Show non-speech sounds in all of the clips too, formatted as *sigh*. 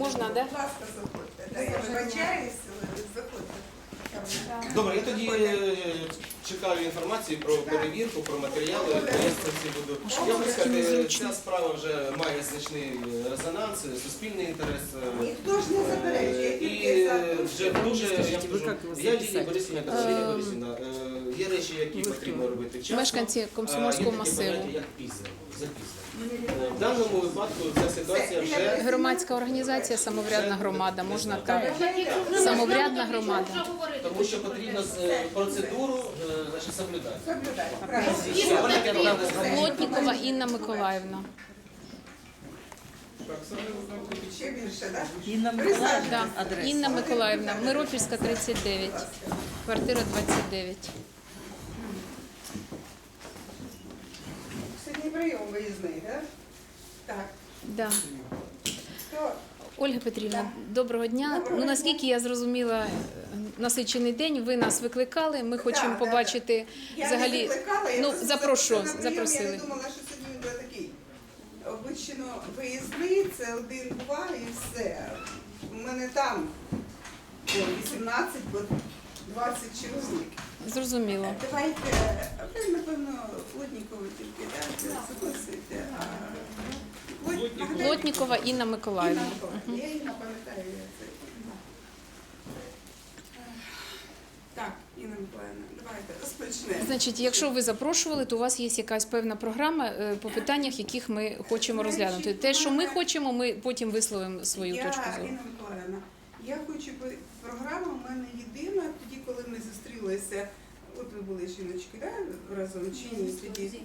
Можна, да? Будь ласка, заходьте. Да, Я вибачаюсь, заходьте. Добре, я тоді е, чекаю інформацію про перевірку, про матеріали. Я це всі буду. Я хочу сказати, ця справа вже має значний е, резонанс, суспільний інтерес. е, Ніхто ж не заперечує, І за вже дуже я Скажіть, ви кажу, як я Лілія записати? Борисівна, Лілія Борисівна, е, є речі, які потрібно робити вчасно. Мешканці а Комсомольського є таке масиву. поняття, як пізно, запізно. В даному випадку ця ситуація вже Громадська організація Самоврядна громада. Можна так. Самоврядна громада. тому що потрібно е, процедуру е, значить, соблюдати. Оля Плотнікова Інна Миколаївна. Ще більше, так? Інна Да. Миколаївна, адреса. Інна Миколаївна, Миропільська, 39, квартира 29. Сьогодні прийом виїзний, так? Так. Да. То Ольга Петрівна, доброго дня. Ну наскільки я зрозуміла, насичений день. Ви нас викликали. Ми хочемо Да, да, побачити я не викликала, я ну запросила на прийом, Я не думала, що сьогодні буде такий. Обично виїзний, це один-два і все. У мене там 18, бо 20 чоловік. Зрозуміло. Давайте, ви, напевно, Плотнікову тільки так, записуйте. а Плотнікова Інна Інна Миколаївна. Миколаївна. Я не пам'ятаю. Так, Інна Миколаївна, давайте розпочнемо. Значить, якщо ви запрошували, то у вас є якась певна програма е, по питаннях, яких ми хочемо розглянути. Те, що ми хочемо, ми потім висловимо свою я, точку зору. Інна Миколаївна, я хочу би програма в мене єдина, тоді, коли ми. От ви були жіночки, да, разом чи ні? Тоді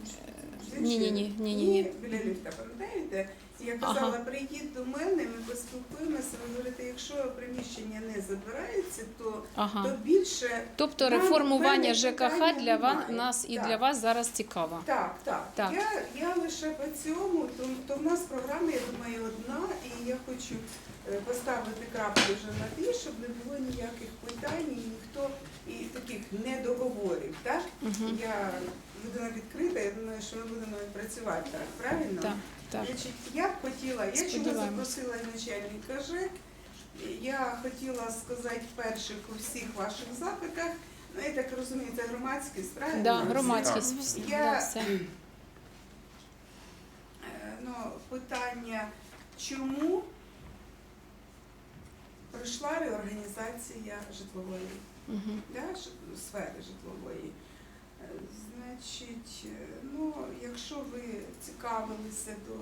Ні, ні, ні, ні, ні, ні. біля ліфта, пам'ятаєте? Я казала, прийдіть до мене, ми поспілкуємося. Ви говорите, якщо приміщення не забирається, то, Ага. то більше Тобто реформування певних ЖКХ питань для вас немає. нас і Так. для вас зараз цікаво. Так, так. Так. Я, я лише по цьому, то, то в нас програма, я думаю, одна, і я хочу е, поставити крапку вже на ті, щоб не було ніяких питань, і ніхто і таких недоговорів. Так? Мгм. Я людина відкрита, я думаю, що ми будемо працювати так, правильно? Так, так. Значить, я б хотіла, я чому запросила начальника ЖЕК, я хотіла сказати перших у всіх ваших запитах, ну я так розумію, це громадськість, правильно? Да, громадськість. Я- Да, все. Е, Ну, питання, чому пройшла реорганізація житлової Мгм. да, сфери житлової? Е, Значить, е, ну, якщо ви цікавилися до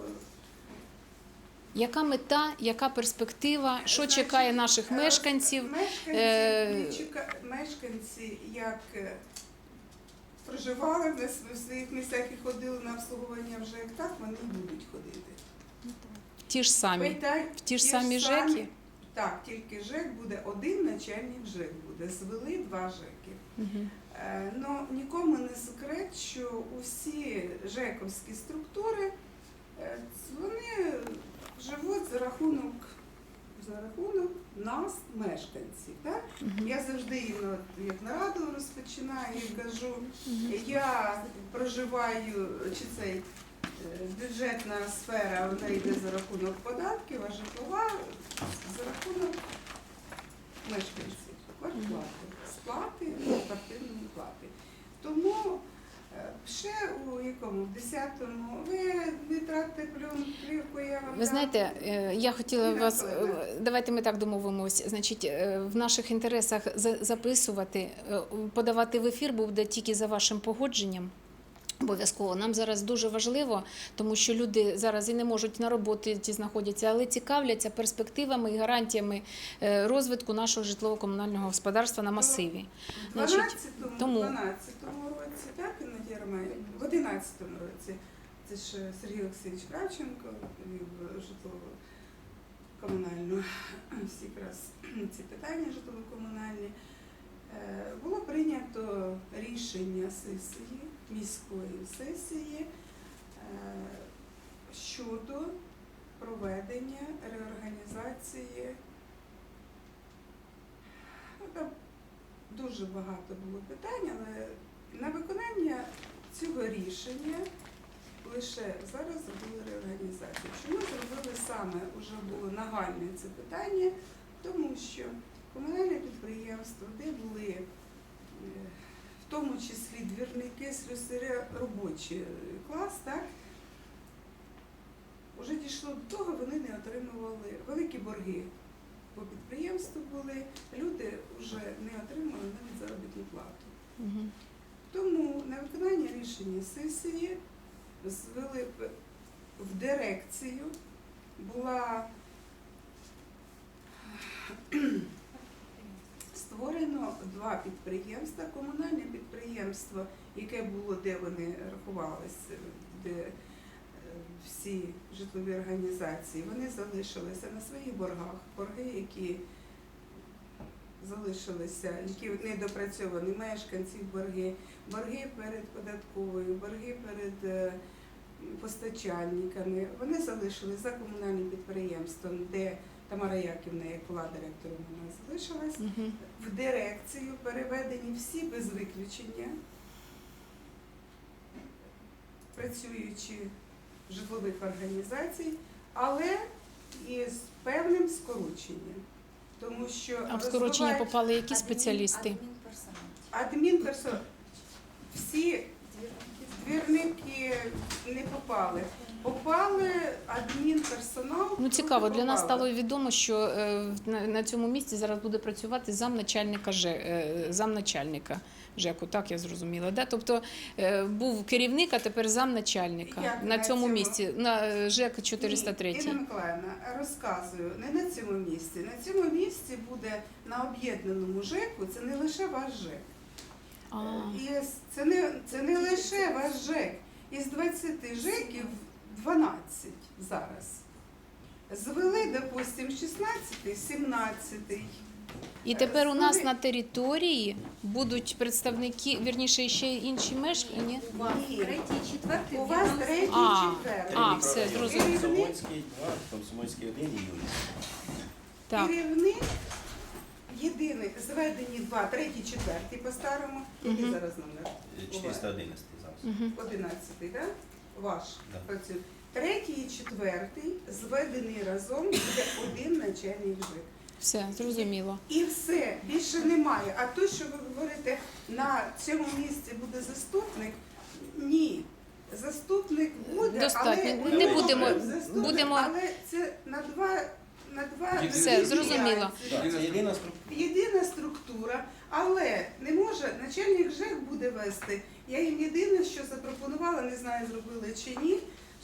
Яка мета, яка перспектива, що Значить, чекає наших е, мешканців? Мешканці, Е, чека- мешканці як проживали в своїх місцях і ходили на обслуговування вже як так, вони будуть ходити. Ті ж самі. Питань- В ті ж самі ЖЕКи? Так, тільки ЖЕК буде один начальник ЖЕК буде. Звели два ЖЕКи. Мгм. Е, Ну, нікому не секрет, що усі ЖЕКовські структури е, вони живуть за рахунок за рахунок нас, мешканців. Так? Мгм. Я завжди їм як нараду розпочинаю і кажу, я проживаю, чи цей бюджетна сфера вона йде за рахунок податків, а житлова за рахунок мешканців, квартплати, сплати, квартирної плати. Тому е, ще у якому, в 10-му, ви не тратите плівку, я вам Ви знаєте, е, я хотіла вас, е, давайте ми так домовимось. Значить, в наших інтересах записувати, подавати в ефір буде тільки за вашим погодженням. Обов'язково нам зараз дуже важливо, тому що люди зараз і не можуть на роботі ті знаходяться, але цікавляться перспективами і гарантіями е, розвитку нашого житлово-комунального господарства на масиві. В Значить, 12-му, тому- 12-му році, так, Інна Романівна? В 11-му році. Це ж Сергій Олексійович Кравченко вів житлово-комунальну, *clears throat* всі якраз ці питання житлово-комунальні. Е, Було прийнято рішення сесії, міської сесії е, щодо проведення реорганізації. Ну, там дуже багато було питань, але на виконання цього рішення лише зараз зробили реорганізацію. Чому зробили саме вже було нагальне це питання, тому що комунальне підприємство, де були е, тому числі двірники, слюсарі, робочий клас, так, вже дійшло до того, вони не отримували великі борги. По підприємству були, люди вже не отримали навіть заробітну плату. Мгм. Тому на виконання рішення сесії звели б- в дирекцію була створено два підприємства. Комунальне підприємство, яке було, де вони рахувалися, де е, всі житлові організації, вони залишилися на своїх боргах, борги, які залишилися, які недопрацьовані мешканців борги, борги перед податковою, борги перед е, постачальниками. Вони залишились за комунальним підприємством, де Тамара Яківна, як була директором, вона залишилась. Мгм. В дирекцію переведені всі без виключення, працюючі житлових організацій, але із певним скороченням. Тому що А в скорочення попали які спеціалісти? адмінперсонал, всі двірники не попали. Попали адмінперсонал. Ну цікаво, для нас стало відомо, що е, на, цьому місці зараз буде працювати замначальника е, замначальника ЖЕКу, так я зрозуміла. Да? Тобто е, був керівник, а тепер замначальника Як на цьому місці, на ЖЕК 403. Ні, Інна Миколаївна, розказую, не на цьому місці. На цьому місці буде на об'єднаному ЖЕКу, це не лише ваш ЖЕК. А, І це не, це не лише ваш ЖЕК. Із 20 ЖЕКів 12 зараз. Звели, допустим, 16, 17. і тепер у нас на території будуть представники, вірніше, ще інші мешкання. У вас Ні. третій, четвертий, У вас третій, А, четвертий. а, все, зрозуміло. Комсомольський 2, Комсомольський 1 і Юрій. Так. керівник єдиний, зведені два, третій, четвертий по-старому. Який Мгм. зараз номер? Е, 411 зараз. Мгм. 11, да? Ваш Да. працює. Третій і четвертий зведений разом буде один начальник ЖЕК. Все, зрозуміло. І все, більше немає. А то, що ви говорите, на цьому місці буде заступник, ні. Заступник буде, Достатньо. але Не будемо- заступник, будемо- але це на два на два Все, зрозуміло. Це єдина структура. Єдина структура, але не може начальник ЖЕК буде вести. Я їм єдине, що запропонувала, не знаю, зробили чи ні.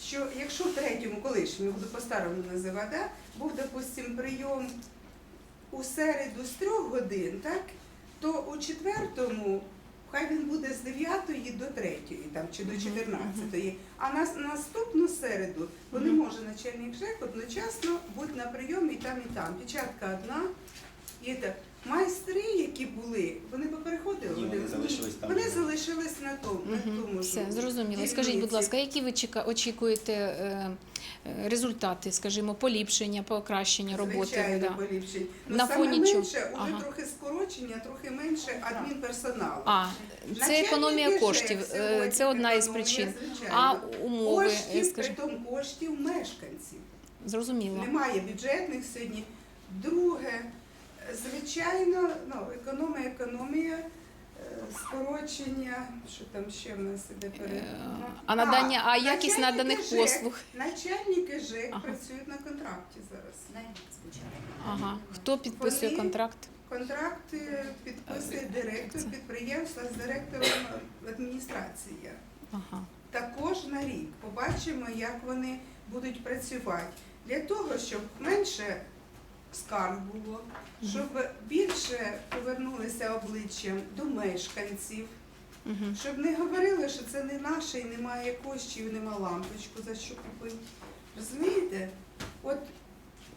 Що якщо в третьому колишньому буду по-старому називати, да, був, допустим, прийом у середу з трьох годин, так, то у четвертому хай він буде з 9 до 3 там, чи до 14. А на наступну середу, бо не може начальник ЖЕК одночасно бути на прийомі і там, і там. Печатка одна. І так. Майстри, які були, вони попереходили. Ні, вони залишились там, Вони залишились на тому. На тому Все, зрозуміло. Скажіть, будь ласка, які ви чека- очікуєте е, е, результати, скажімо, поліпшення, покращення роботи? Звичайно, Да. поліпшень. Ну, На саме фоні чого? менше, уже Ага. трохи скорочення, трохи менше адмінперсоналу. А, це економія коштів. е, сьогодні Це одна із економія, причин. звичайно. А умови, е, коштів, скажімо, притом коштів мешканців. зрозуміло. Немає бюджетних сьогодні. Друге, звичайно, ну, економія, економія, е, скорочення, що там ще в нас іде перед. Е, А надання, а якість начальники наданих ЖЕК послуг? Начальники ЖЕК Ага. працюють на контракті зараз. Ага. Хто підписує Вони- контракт? Контракт е, підписує директор підприємства з директором адміністрації. Ага. Також на рік побачимо, як вони будуть працювати. Для того, щоб менше скарг було, щоб більше повернулися обличчям до мешканців, щоб не говорили, що це не наше і немає коштів, нема лампочку за що купити. Розумієте? От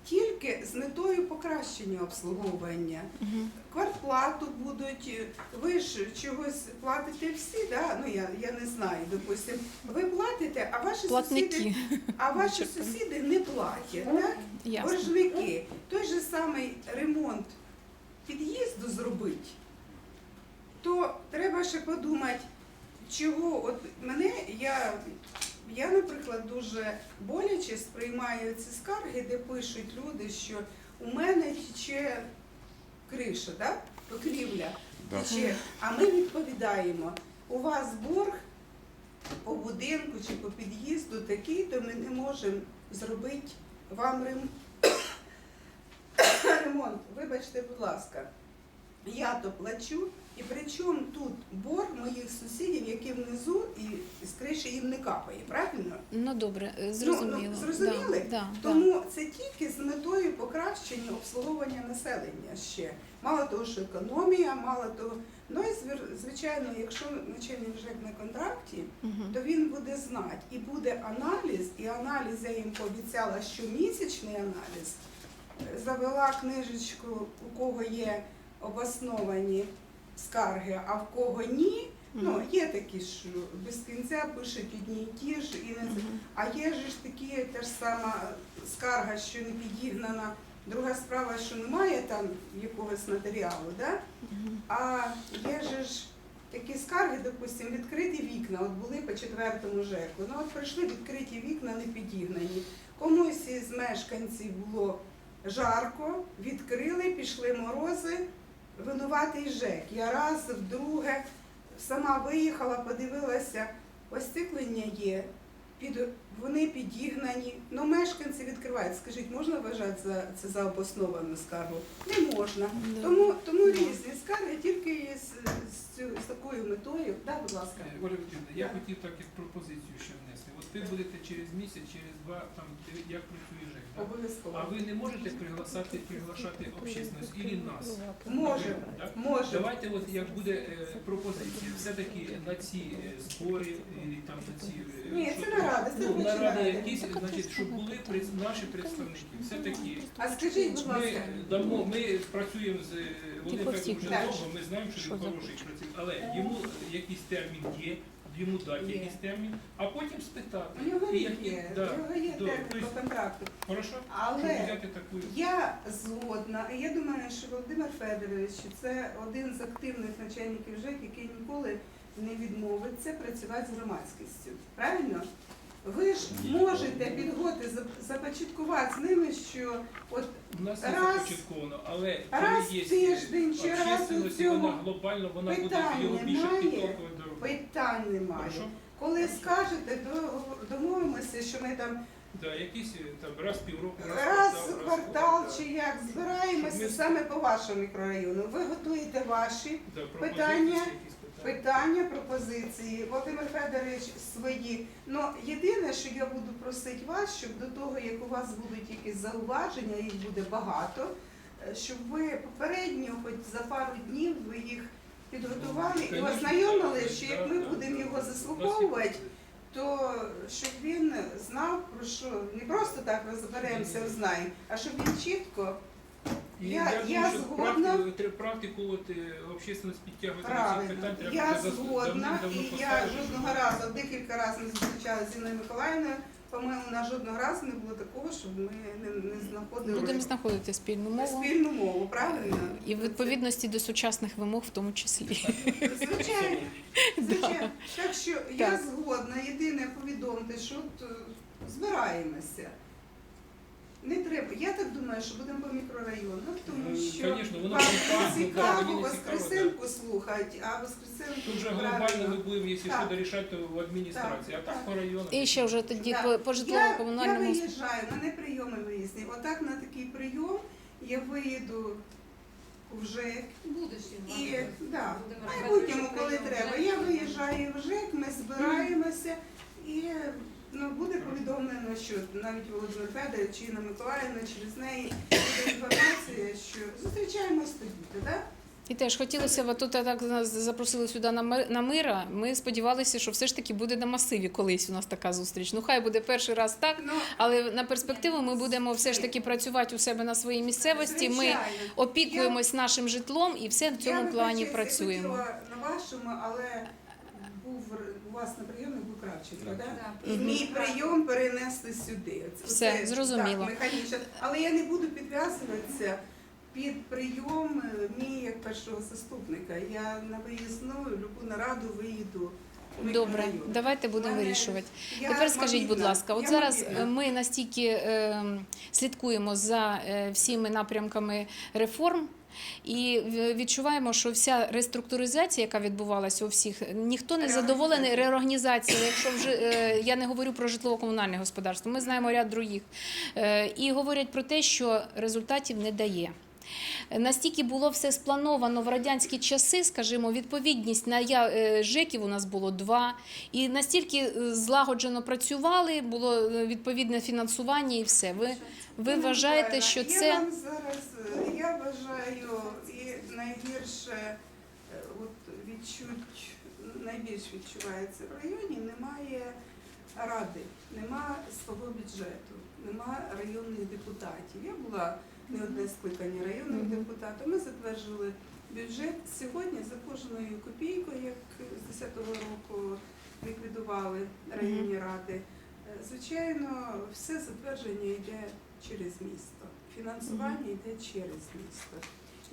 тільки з метою покращення обслуговування. Угу. Квартплату будуть, ви ж чогось платите всі, да? ну я, я не знаю, допустим. Ви платите, а ваші сусіди, а *laughs* ваші сусіди не платять. Так? Ясно. Боржники. Той же самий ремонт під'їзду зробити, то треба ще подумати, чого. От мене я я, наприклад, дуже боляче сприймаю ці скарги, де пишуть люди, що у мене тече криша, да? покрівля тече. А ми відповідаємо, у вас борг по будинку чи по під'їзду такий, то ми не можемо зробити вам рем... *coughs* ремонт. Вибачте, будь ласка. Я то плачу, і при чому тут борг моїх сусідів, які внизу і з криші їм не капає, правильно? Ну добре, е, зрозуміло. ну, зрозуміли? Да, да, да. Тому це тільки з метою покращення обслуговування населення ще. Мало того, що економія, мало того. Ну і звичайно, якщо начальник ЖЕК на контракті, Мгм. то він буде знати і буде аналіз, і аналіз я їм пообіцяла, що місячний аналіз. Завела книжечку, у кого є обосновані скарги, а в кого ні. Ну, є такі, що без кінця пишуть одні і ті ж, і не а є ж такі та ж сама скарга, що не підігнана. Друга справа, що немає там якогось матеріалу, да? А є же ж такі скарги, допустимо, відкриті вікна, от були по четвертому ЖЕКу. Ну от прийшли відкриті вікна, не підігнані. Комусь із мешканців було жарко, відкрили, пішли морози, винуватий ЖЕК. Я раз, вдруге сама виїхала, подивилася, остеклення є, під, вони підігнані. Ну, мешканці відкривають. Скажіть, можна вважати за, це за обосновану скаргу? Не можна. Да. Тому, тому різні скарги тільки з, з, цю- з такою метою. Да, будь ласка. Е, Оля Вікторівна, я хотів так як пропозицію ще внести. Ви будете через місяць, через два, там як працює ЖЕК. Обов'язково. А ви не можете приглашати, приглашати общественность і нас? Можемо, Так? можемо. Давайте, от як буде е, пропозиція, все-таки на ці е, збори і там на ці е, Ні, що- це наради, це ну, робочі наради наради. якісь, значить, щоб були пред- наші представники. Все-таки А скажіть, будь ми ласка, дамо, ми працюємо з е, Володимиром Тихо, вже довго, ми знаємо, що Що він хороший працівник, але йому якийсь термін є, йому дати Є. якийсь термін, а потім спитати. у нього рік які- є, да, у нього є да, термін тобто, по контракту. Хорошо? Щоб Але взяти таку. я згодна, і я думаю, що Володимир Федорович це один з активних начальників ЖЕК, який ніколи не відмовиться працювати з громадськістю. Правильно? Ви ж Ні. можете підготи започаткувати з ними, що от У нас раз- є започатковано, але раз коли є в тиждень чи раз у цьому вона глобально, вона буде питань його більше роботи. Питань немає. Хорошо? Коли скажете, домовимося, що ми там Да, якісь е, там раз в півроку, раз, раз квартал да. чи як збираємося ми- саме по вашому мікрорайону. Ви готуєте ваші Да, питання- питання. питання, пропозиції. Володимир Федорович свої. Ну єдине, що я буду просити вас, щоб до того, як у вас будуть якісь зауваження, їх буде багато, е, щоб ви попередньо, хоч за пару днів, ви їх підготували і ознайомили, що як ми будемо його заслуховувати. То щоб він знав про що не просто так розберемося, знаємо, а щоб він чітко І Я- думаю, я що згодна. Практику, тре- практику от, е, підтягувати треба я згодна, і я жодного разу, декілька разів ми зустрічалися з Інною Миколаївною. По-моєму, на жодного разу не було такого, щоб ми не, не знаходили Будемо знаходити спільну мову спільну мову, правильно? і в відповідності до сучасних вимог в тому числі. Звичайно, *laughs* звичайно. Так що я Так. згодна. Єдине повідомте, що от, е, збираємося. Не треба. Я так думаю, що будемо по мікрорайону, тому Ну, що конечно, воно вам не цікаво мені Воскресенку слухати, а Воскресенку Тут вже глобально ми будемо, якщо Так. що, дорішати в адміністрації, а Так, так по районах. І ще вже тоді Да. по, по Я, я житлово-комунальному виїжджаю, мене прийоми виїзні. Отак на такий прийом я виїду в ЖЕК. Будеш І да, в майбутньому, коли треба, я виїжджаю в ЖЕК, ми збираємося і ну, буде повідомлено, що навіть Володимир Федорович, Інна Миколаївна, через неї буде інформація, що зустрічаємось тоді, так? І теж хотілося тут так нас запросили сюди на Ми- на мира. Ми сподівалися, що все ж таки буде на масиві колись у нас така зустріч. Ну хай буде перший раз так, Ну, але на перспективу ми будемо все ж таки працювати у себе на своїй місцевості. Ми опікуємось нашим житлом і все в цьому плані працюємо. На вашому, але у вас на прийомі був Кравченко, так? Да. І мій прийом перенесли сюди. Це- Все, це, зрозуміло. Так, механічно. Але я не буду підв'язуватися під прийом е, мій як першого заступника. Я на виїзну любу нараду виїду Добре, давайте будемо вирішувати. Тепер скажіть, будь ласка, от я зараз мобільна. е, ми настільки е, слідкуємо за е, всіми напрямками реформ. І відчуваємо, що вся реструктуризація, яка відбувалася у всіх, ніхто не задоволений реорганізацією. Якщо вже е, я не говорю про житлово-комунальне господарство, ми знаємо ряд других. Е, І говорять про те, що результатів не дає. Настільки було все сплановано в радянські часи, скажімо, відповідність на я е, ЖЕКів у нас було два, і настільки е, злагоджено працювали, було е, відповідне фінансування і все. Ви, ви вважаєте, що Я це вам зараз я вважаю і найгірше от відчуть найбільш відчувається в районі. Немає ради, нема свого бюджету, нема районних депутатів. Я була не одне скликання районних Мгм. депутатів. Ми затверджували бюджет сьогодні за кожною копійкою, як з 10-го року ліквідували районні ради. Е, Звичайно, все затвердження йде через місто. Фінансування йде через місто.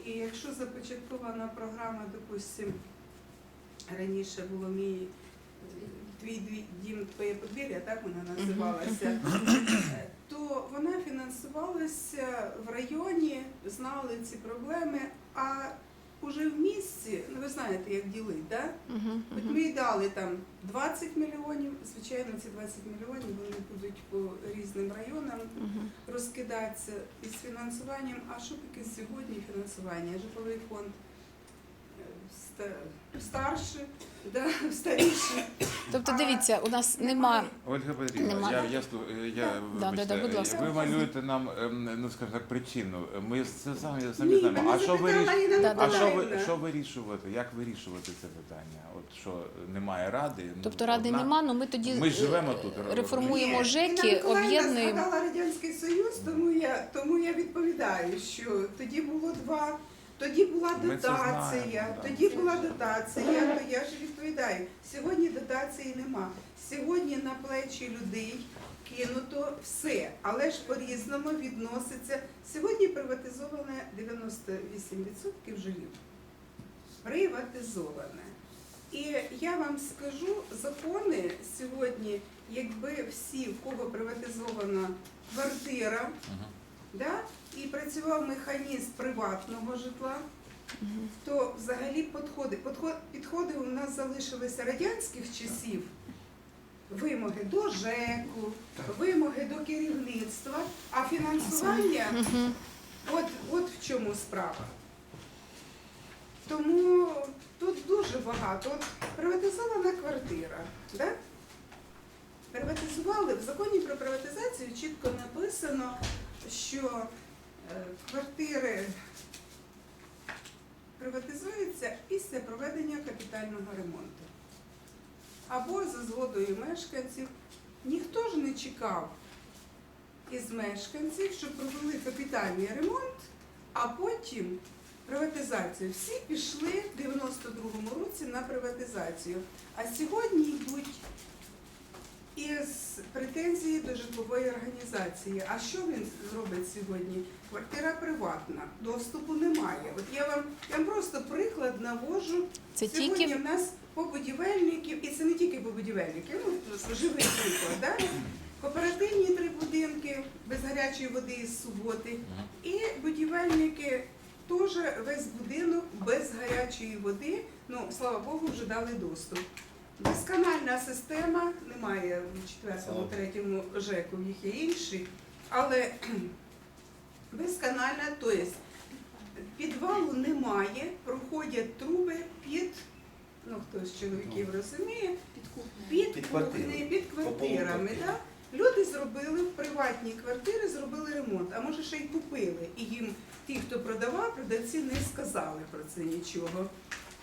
І якщо започаткована програма, допустим, раніше було мій твій дім, твоє подвір'я, так вона називалася, то вона фінансувалася в районі, знали ці проблеми, а уже в місті, ну ви знаєте, як ділить, так? Мгм, От ми їй дали там 20 мільйонів. Звичайно, ці 20 мільйонів вони будуть по різним районам розкидатися із фінансуванням. А що таке сьогодні фінансування? Житловий фонд ста- старший, да, старіший. Тобто, дивіться, у нас нема Ольга Петрівна, Нема. я, я, слу- е, я Да, да, да, будь ласка. ви малюєте нам, ем, ну скажімо так, причину. Ми це самі, самі Ні, знаємо. мене А що, запитала виріш... Інна Да, да, а да. що, ви, Миколаївна. що вирішувати? Як вирішувати це питання? От що немає ради? ну, тобто ради одна- нема, ну ми тоді Ми ж е, живемо тут, реформуємо Ні, ЖЕКи, Миколаївна об'єднуємо. згадала Радянський Союз, тому я, тому я відповідаю, що тоді було два. Тоді була Ми це дотація, знаємо, да. тоді була дотація, то я ж відповідаю. Сьогодні дотації нема. Сьогодні на плечі людей кинуто все, але ж по-різному відноситься. Сьогодні приватизоване 98% жилів. Приватизоване. І я вам скажу, закони сьогодні, якби всі, в кого приватизована квартира. Да, і працював механізм приватного житла, то взагалі підходи, підходи у нас залишилися радянських часів. Вимоги до ЖЕКу, вимоги до керівництва, а фінансування От, от в чому справа. Тому тут дуже багато. От приватизована квартира. Да? Приватизували в законі про приватизацію чітко написано, що е, квартири приватизуються після проведення капітального ремонту. Або за згодою мешканців. Ніхто ж не чекав із мешканців, щоб провели капітальний ремонт, а потім приватизацію. Всі пішли в 92-му році на приватизацію. А сьогодні йдуть із претензії до житлової організації. А що він зробить сьогодні? Квартира приватна, доступу немає. От я вам, я вам просто приклад навожу. Це Сьогодні тільки в нас по будівельників, і це не тільки по будівельників, ну живий приклад, да? кооперативні три будинки без гарячої води із суботи, і будівельники теж весь будинок без гарячої води. Ну, слава Богу, вже дали доступ. Безканальна система, немає в четвертому, третьому ЖЕКу, в їх є інші, але *clears throat* безканальна, тобто підвалу немає, проходять труби під, ну хто з чоловіків розуміє, під, Під кухні, під квартирами. Да? Люди зробили в приватні квартири, зробили ремонт, а може ще й купили. І їм ті, хто продавав, продавці не сказали про це нічого.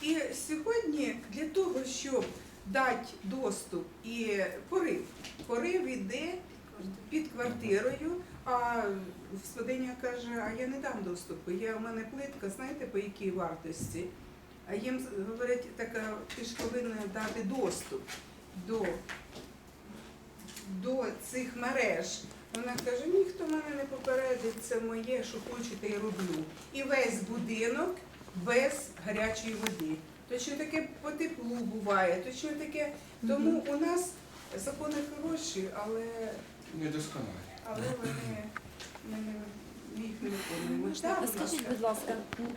І сьогодні для того, щоб дати доступ і порив, порив іде під квартирою, а господиня каже, а я не дам доступу, я, у мене плитка, знаєте, по якій вартості? А їм говорять, така, ти ж повинна дати доступ до, до цих мереж. Вона каже, ніхто мене не попередить, це моє, що хочете, я роблю. І весь будинок без гарячої води. То що таке по теплу буває, то що таке. Тому у нас закони хороші, але, Недосконалі. але вони ми не, їх не виконуємо. Можна? Так, будь Скажіть, ласка. будь ласка,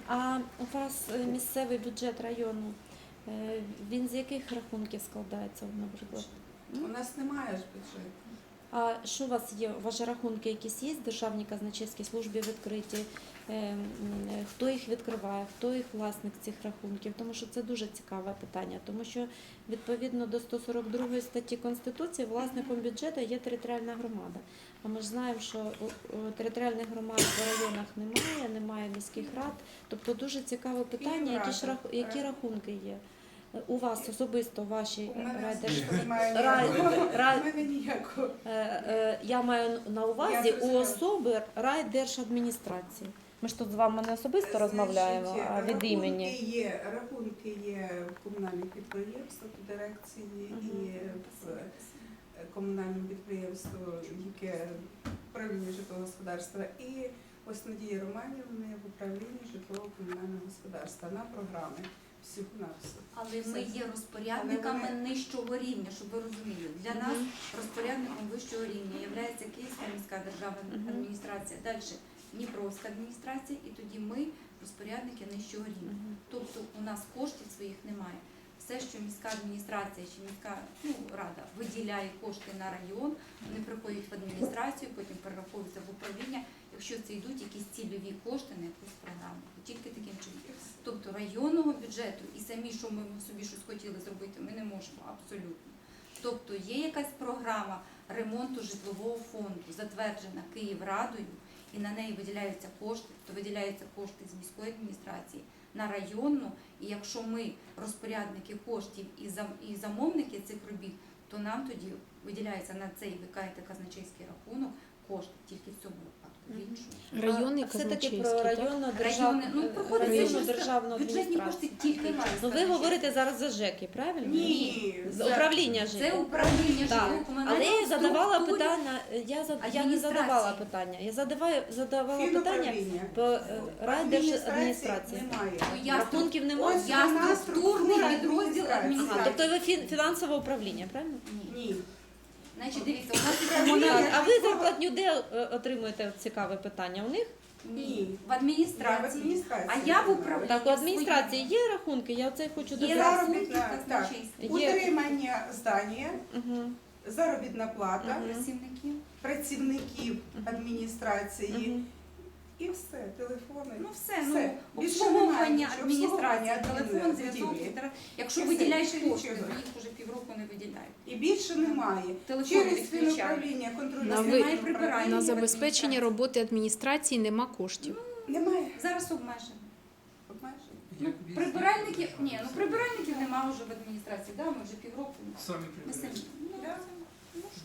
а у вас е, місцевий бюджет району, е, він з яких рахунків складається, наприклад? У нас немає ж бюджету. А що у вас є? У вас рахунки якісь є в Державній казначейській службі відкриті? Е, е, Хто їх відкриває, хто їх власник цих рахунків? Тому що це дуже цікаве питання, тому що відповідно до 142 статті Конституції власником бюджету є територіальна громада. А ми ж знаємо, що територіальних громад в районах немає, немає міських рад. Тобто дуже цікаве питання, які, ж, які рахунки є. У вас особисто ваші У мене райдерж... особисто немає Рай- ніякого. рай- У мене ніякого. Е, Я маю на увазі у особи райдержадміністрації. Ми ж тут з вами не особисто розмовляємо, Значить, а від рахунки імені. Є, рахунки є в комунальних підприємствах, в дирекції і в е, комунальному підприємству, яке управління житлового господарства. І ось Надії Романівни в управлінні житлового комунального господарства на програми всього на все. Але ми є розпорядниками Але нижчого рівня, щоб ви розуміли. Для нас розпорядником вищого рівня є Київська міська державна Мгм. адміністрація, далі Дніпровська адміністрація, і тоді ми розпорядники нижчого рівня. Мгм. Тобто у нас коштів своїх немає. Все, що міська адміністрація чи міська ну, рада виділяє кошти на район, вони приходять в адміністрацію, потім перераховуються в управління, якщо це йдуть якісь цільові кошти на якусь програму. Тільки таким чином. Тобто районного бюджету і самі, що ми собі щось хотіли зробити, ми не можемо абсолютно. Тобто є якась програма ремонту житлового фонду, затверджена Київрадою, і на неї виділяються кошти, то виділяються кошти з міської адміністрації на районну. І якщо ми розпорядники коштів і замовники цих робіт, то нам тоді виділяється на цей викаєте казначейський рахунок кошти тільки в цьому випадку. В Мгм. іншому. Районний А Все-таки про районну державну, ну, проходить районну державну Бюджетні кошти тільки. Ну ви говорите зараз за ЖЕКи, правильно? Ні, З за- управління Це управління Так. Але я задавала питання, я, я не задавала питання. Я задаваю, задавала питання по е, райдержадміністрації. немає. Ну, Рахунків немає? Я структурний підрозділ адміністрації. тобто ви фін- фінансове управління, правильно? Ні. Значить, дивіться, у нас є. А ви зарплатню де е, отримуєте цікаве питання? У них? Ні. В Я в адміністрації. адміністрації. А я в управлінні. Так, у адміністрації є рахунки, я це хочу Є додати. рахунки заробітна, казначейські. Є. Утримання здання, заробітна плата Мгм. Працівників. працівників адміністрації. І все, телефони. Ну все, Все. ну Більше обслуговування немає Обслуговування телефон, зв'язок. будівлі. інтернет. Якщо І все, виділяєш більше кошти, нічого. то їх вже півроку не виділяють. І більше немає. Телефон Через відключають. фінуправління, ви- Немає прибирання. На забезпечення роботи адміністрації нема коштів. Немає. Зараз обмежено. Обмежено. Ну, прибиральників, ні, ну прибиральників немає вже в адміністрації, да, ми вже півроку. Самі Ми самі. прибирають. Ну, Да.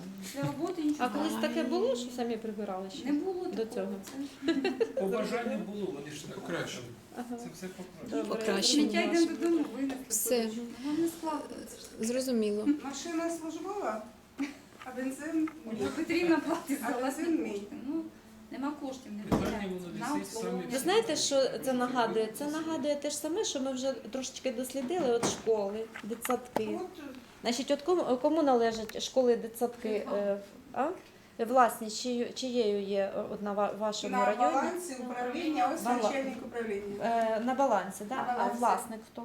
Ну для роботи А колись таке було, що самі прибирали ще? Не було До такого. цього. Це По бажанню було, вони ж так Покращили. Ага. Це все покращено. Добре, Покращення. Сміття йдемо зрозуміло. додому, винесли. Все. Ну, не. Зрозуміло. Машина службова, а бензин Ольга Петрівна платить за А власні це вмій. кошти. Ну, нема коштів, не Питання виділяється. воно На висить обслуговування. самі Ви знаєте, що це нагадує? Це нагадує те ж саме, що ми вже трошечки дослідили от школи, дитсадки. От Значить, от кому, кому належать школи, дитсадки? е, А? Власність чиєю, чиєю є от на ва- вашому на районі? балансі управління, ось Бала- начальник управління. Е, на балансі, да? На а власник хто?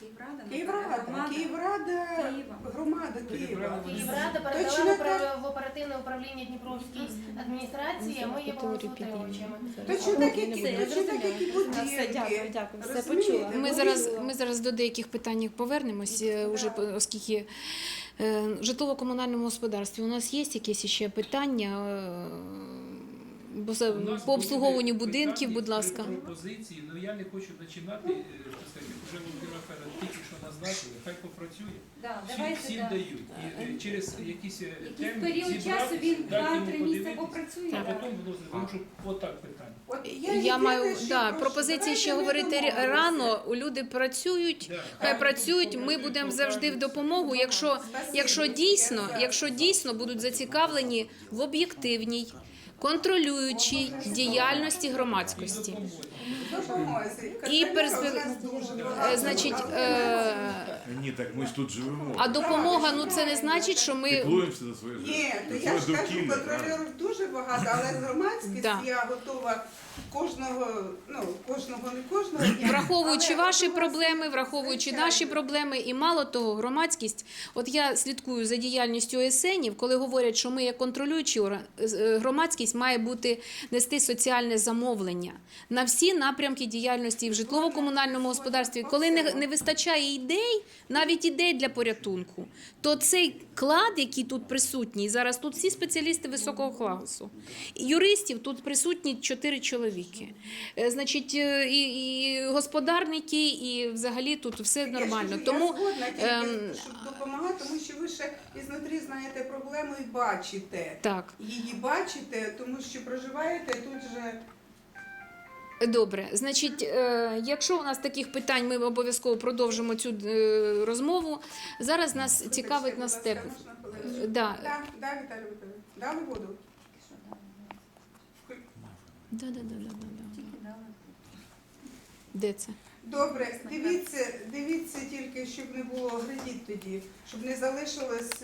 Київрада, Київрада, громада. Київрада, Києва. громада Києва. Київрада. Точно передала так. в оперативне управління Дніпровській адміністрації, а ми є балансоутримувачами. Точно так, як і точно так, як і зрозуміла. Все, будинки. дякую, дякую, все Розумієте? почула. Ми зараз, ми зараз до деяких питань повернемось, е, уже по- оскільки е, в житлово-комунальному господарстві у нас є якісь ще питання е, по обслуговуванню будинків, будь ласка. Пропозиції, ну я не хочу починати, е, сказати, вже Володимира Федорович тільки що назначили, хай попрацює. Да, Всі, давайте, всім да. дають. І е, через якісь е, Якийсь термін період часу він дати йому 2-3 місяці подивитись, попрацює. А да. потім вносити, тому що отак питання. От Я єдине, маю що да, прошу, пропозиції ще ми говорити домовимося. рано. Люди працюють, Да. хай працюють. Ми будемо завжди в допомогу. Якщо Якщо дійсно, якщо дійсно будуть зацікавлені в об'єктивній, контролюючий діяльності громадськості. Допомозі. І перспе- дуже Е, Значить, е, Ні, так ми ж тут живемо. а допомога, ну це не значить, що ми Піклуємося за своє Ні, то я ж кажу, контролерів дуже багато, але з громадськістю Да. я готова кожного, ну кожного не кожного дня. Враховуючи але ваші готова проблеми, враховуючи звичайно. наші проблеми, і мало того, громадськість. От я слідкую за діяльністю ОСНів, коли говорять, що ми як контролюючі орган, е, громадськість має бути нести соціальне замовлення на всі напрямки діяльності і в житлово-комунальному господарстві. Коли не, не вистачає ідей, навіть ідей для порятунку, то цей клад, який тут присутній, зараз тут всі спеціалісти високого класу. Юристів тут присутні чотири чоловіки. Е, Значить, е, і, і господарники, і взагалі тут все нормально. Тому я згодна тільки, ем, щоб допомагати, тому що ви ще ізнутрі знаєте проблему і бачите. так. Її бачите, тому що проживаєте тут же. Добре, значить, е, якщо у нас таких питань, ми обов'язково продовжимо цю е, розмову. Зараз нас цікавить Вибачте, на будь степ. ласка. Да. Да, да, Віталій Віталійович. Дали воду? Да, да, да, да, да, да. Де це? Добре, дивіться, дивіться тільки, щоб не було глядіть тоді, щоб не залишилось